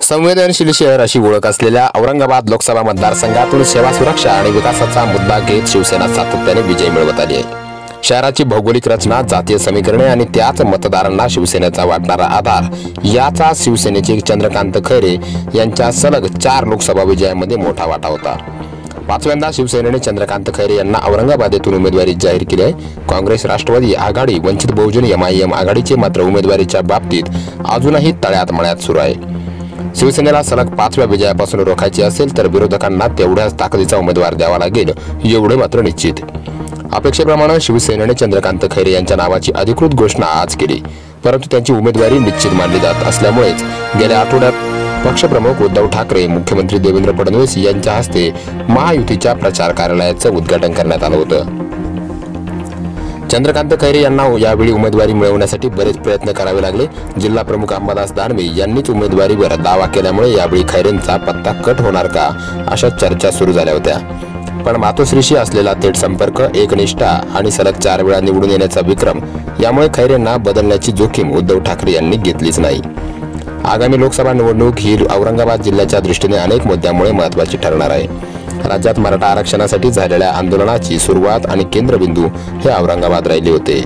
संवेदनशील शहर अशी ओळख असलेल्या औरंगाबाद लोकसभा मतदारसंघातून सेवा सुरक्षा आणि विकासाचा मुद्दा घेत शिवसेना सातत्याने विजय मिळवत आली आहे. शहराची भौगोलिक रचना जातीय समीकरणे आणि त्याच मतदारांना शिवसेनेचा वाटणारा आधार याचा शिवसेनेचे चंद्रकांत खैरे यांच्या सलग चार लोकसभा विजयामध्ये मोठा वाटा होता. पाचव्यांदा शिवसेनेने चंद्रकांत खैरे यांना औरंगाबाद येथून उमेदवारी जाहीर केली आहे. काँग्रेस राष्ट्रवादी आघाडी वंचित बहुजन एमआयएम आघाडीचे मात्र उमेदवारीच्या बाबतीत अजूनही तळ्यात मळ्यात सुरू आहे. शिवसेनेला सलग पाचव्या विजयापासून रोखायची असेल तर विरोधकांना तेवढ्याच ताकदीचा उमेदवार द्यावा लागेल एवढे मात्र निश्चित. अपेक्षेप्रमाणे शिवसेनेने चंद्रकांत खैरे यांच्या नावाची अधिकृत घोषणा आज केली. परंतु त्यांची उमेदवारी निश्चित मानली जात असल्यामुळेच गेल्या आठवड्यात पक्षप्रमुख उद्धव ठाकरे मुख्यमंत्री देवेंद्र फडणवीस यांच्या हस्ते महायुतीच्या प्रचार कार्यालयाचं उद्घाटन करण्यात आलं होतं. चंद्रकांत खैरे यांना यावेळी उमेदवारी मिळवण्यासाठी बरेच प्रयत्न करावे लागले. जिल्हा प्रमुख अंबादास दानवे यांनीच उमेदवारीवर दावा केल्यामुळे यावेळी खैरेंचा पत्ता कट होणार का अशा चर्चा सुरू झाल्या होत्या. पण मातोश्रीशी असलेला थेट संपर्क एकनिष्ठा आणि सलग चार वेळा निवडून येण्याचा विक्रम यामुळे खैरेंना बदलण्याची जोखीम उद्धव ठाकरे यांनी घेतलीच नाही. आगामी लोकसभा निवडणूक ही औरंगाबाद जिल्ह्याच्या दृष्टीने अनेक मुद्द्यामुळे महत्वाची ठरणार आहे. राज्यात मराठा आरक्षणासाठी झालेल्या आंदोलनाची सुरुवात आणि केंद्रबिंदू हे औरंगाबाद राहिले होते.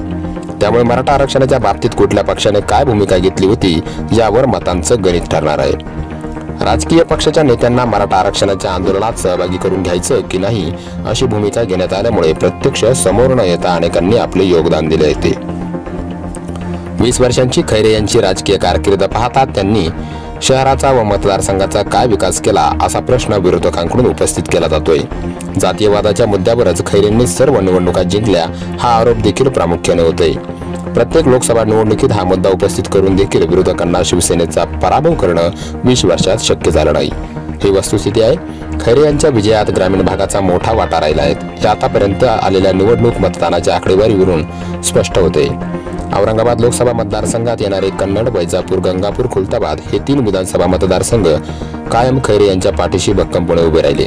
त्यामुळे मराठा आरक्षणाच्या बाबतीत कुठल्या पक्षाने काय भूमिका घेतली होती यावर मतांचं गणित ठरणार आहे. राजकीय पक्षाच्या नेत्यांना मराठा आरक्षणाच्या आंदोलनात सहभागी करून घ्यायचं की नाही अशी भूमिका घेण्यात आल्यामुळे प्रत्यक्ष समोर न येता अनेकांनी आपले योगदान दिले होते. वीस वर्षांची खैरे यांची राजकीय कारकीर्द पाहता त्यांनी शहराचा व मतदारसंघाचा काय विकास केला असा प्रश्न विरोधकांकडून उपस्थित केला जातोय. जातीयवादाच्या मुद्द्यावरच खैरेंनी सर्व निवडणुका जिंकल्या हा आरोप देखील प्रामुख्याने होतोय. प्रत्येक लोकसभा निवडणुकीत हा मुद्दा उपस्थित करून देखील विरोधकांना शिवसेनेचा पराभव करणं वीस वर्षात शक्य झालं नाही. ही वस्तुस्थिती आहे. खैरे यांच्या विजयात ग्रामीण भागाचा मोठा वाटा राहिला आहे. हे आतापर्यंत आलेल्या निवडणूक मतदानाच्या आकडेवारीवरून स्पष्ट होते. औरंगाबाद लोकसभा मतदारसंघात येणारे कन्नड वैजापूर गंगापूर खुलताबाद हे तीन विधानसभा मतदारसंघ कायम खैरे यांच्या पाठीशी भक्कमपणे उभे राहिले.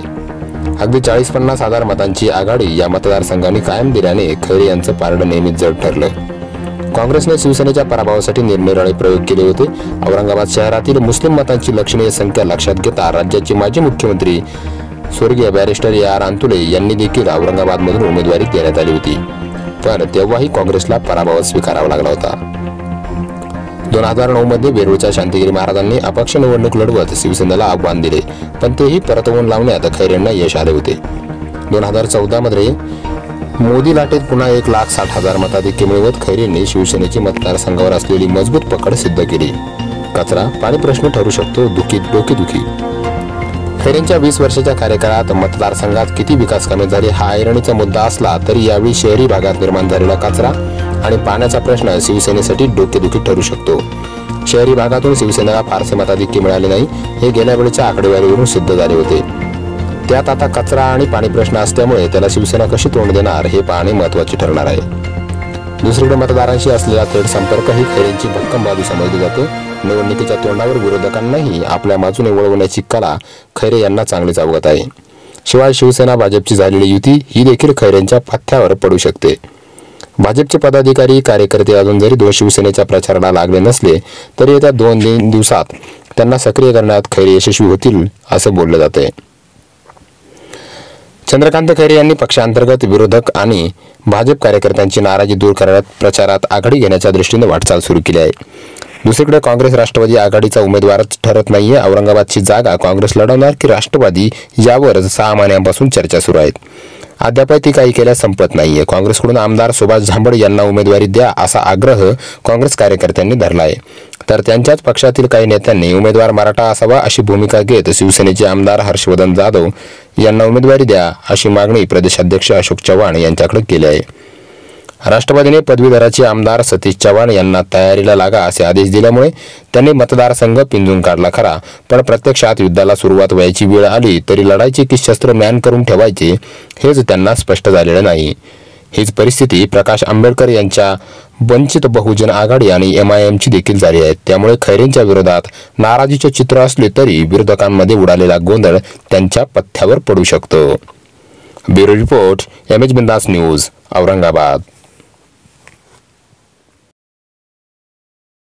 अगदी चाळीस पन्नास हजार मतांची आघाडी या मतदारसंघांनी कायम दिल्याने खैरे यांचं पारड नेहमीच जड ठरलं. काँग्रेसने शिवसेनेच्या पराभवासाठी निरनिराळे प्रयोग केले होते. औरंगाबाद शहरातील मुस्लिम मतांची लक्षणीय संख्या लक्षात घेता राज्याचे माजी मुख्यमंत्री स्वर्गीय बॅरिस्टर या आर आंतुले यांनी देखील औरंगाबादमधून उमेदवारी देण्यात आली होती. पण तेव्हाही काँग्रेसला पराभव स्वीकारावा लागला होता. दोन हजार नऊ मध्ये वेरूळच्या शांतिगिरी महाराजांनी अपक्ष निवडणूक लढवत शिवसेनेला आव्हान दिले पण तेही परतवून लावण्यात खैरेंना यश आले होते. दोन हजार चौदा मध्ये मोदी लाटेत पुन्हा एक लाख साठ हजार मताधिक्य मिळवत खैरेंनी शिवसेनेची मतदारसंघावर असलेली मजबूत पकड सिद्ध केली. कचरा पाणी प्रश्न ठरू शकतो दुखी डोकेदुखी. खैरेंच्या वीस वर्षाच्या कार्यकाळात मतदारसंघात किती विकास कामे झाली हा ऐरणीचा मुद्दा असला तरी यावेळी शहरी भागात निर्माण झालेला कचरा आणि पाण्याचा प्रश्न शिवसेनेसाठी डोकेदुखी ठरू शकतो. शहरी भागातून शिवसेनेला फारसे मताधिक्य मिळाले नाही हे गेल्या वेळेच्या आकडेवारीवरून सिद्ध झाले होते. त्यात आता कचरा आणि पाणी प्रश्न असल्यामुळे त्याला शिवसेना कशी तोंड देणार हे पाहणे महत्त्वाचे ठरणार आहे. दुसरीकडे मतदारांशी असलेला थेट संपर्क ही खैरेंची भक्कम बाजू समजली जाते. निवडणुकीच्या तोंडावर विरोधकांनाही आपल्या बाजूने वळवण्याची कला खैरे यांना चांगलीच अवगत आहे. शिवाय शिवसेना भाजपची झालेली युती ही देखील खैरेंच्या पथ्यावर पडू शकते. भाजपचे पदाधिकारी कार्यकर्ते अजून जरी दोन शिवसेनेच्या प्रचाराला लागले नसले तरी येत्या दोन तीन दिवसात त्यांना सक्रिय करण्यात खैरे यशस्वी होतील असं बोललं जात आहे चंद्रकांत खैरे यांनी पक्षांतर्गत विरोधक आणि भाजप कार्यकर्त्यांची नाराजी दूर करण्यात प्रचारात आघाडी घेण्याच्या दृष्टीने वाटचाल सुरू केली आहे. दुसरीकडे काँग्रेस राष्ट्रवादी आघाडीचा उमेदवारच ठरत नाहीये. औरंगाबादची जागा काँग्रेस लढवणार की राष्ट्रवादी यावर सहा महिन्यांपासून चर्चा सुरू आहेत अद्यापही ती काही केल्या संपत नाहीये. काँग्रेसकडून आमदार सुभाष झांबड यांना उमेदवारी द्या असा आग्रह काँग्रेस कार्यकर्त्यांनी धरला आहे. तर त्यांच्याच पक्षातील काही नेत्यांनी उमेदवार मराठा असावा अशी भूमिका घेत शिवसेनेचे आमदार हर्षवर्धन जाधव यांना उमेदवारी द्या अशी मागणी प्रदेशाध्यक्ष अशोक चव्हाण यांच्याकडे केली आहे. राष्ट्रवादीने पदवीधराचे आमदार सतीश चव्हाण यांना तयारीला लागा असे आदेश दिल्यामुळे त्यांनी मतदारसंघ पिंजून काढला खरा. पण प्रत्यक्षात युद्धाला सुरुवात व्हायची वेळ आली तरी लढायचे की शस्त्र मॅन करून ठेवायचे हेच त्यांना स्पष्ट झालेलं नाही. हीच परिस्थिती प्रकाश आंबेडकर यांच्या वंचित बहुजन आघाडी आणि एम आय एमची देखील झाली आहे. त्यामुळे खैरेंच्या विरोधात नाराजीचे चित्र असले तरी विरोधकांमध्ये उडालेला गोंधळ त्यांच्या पथ्यावर पडू शकतो. Bureau report M H Bindas news Aurangabad.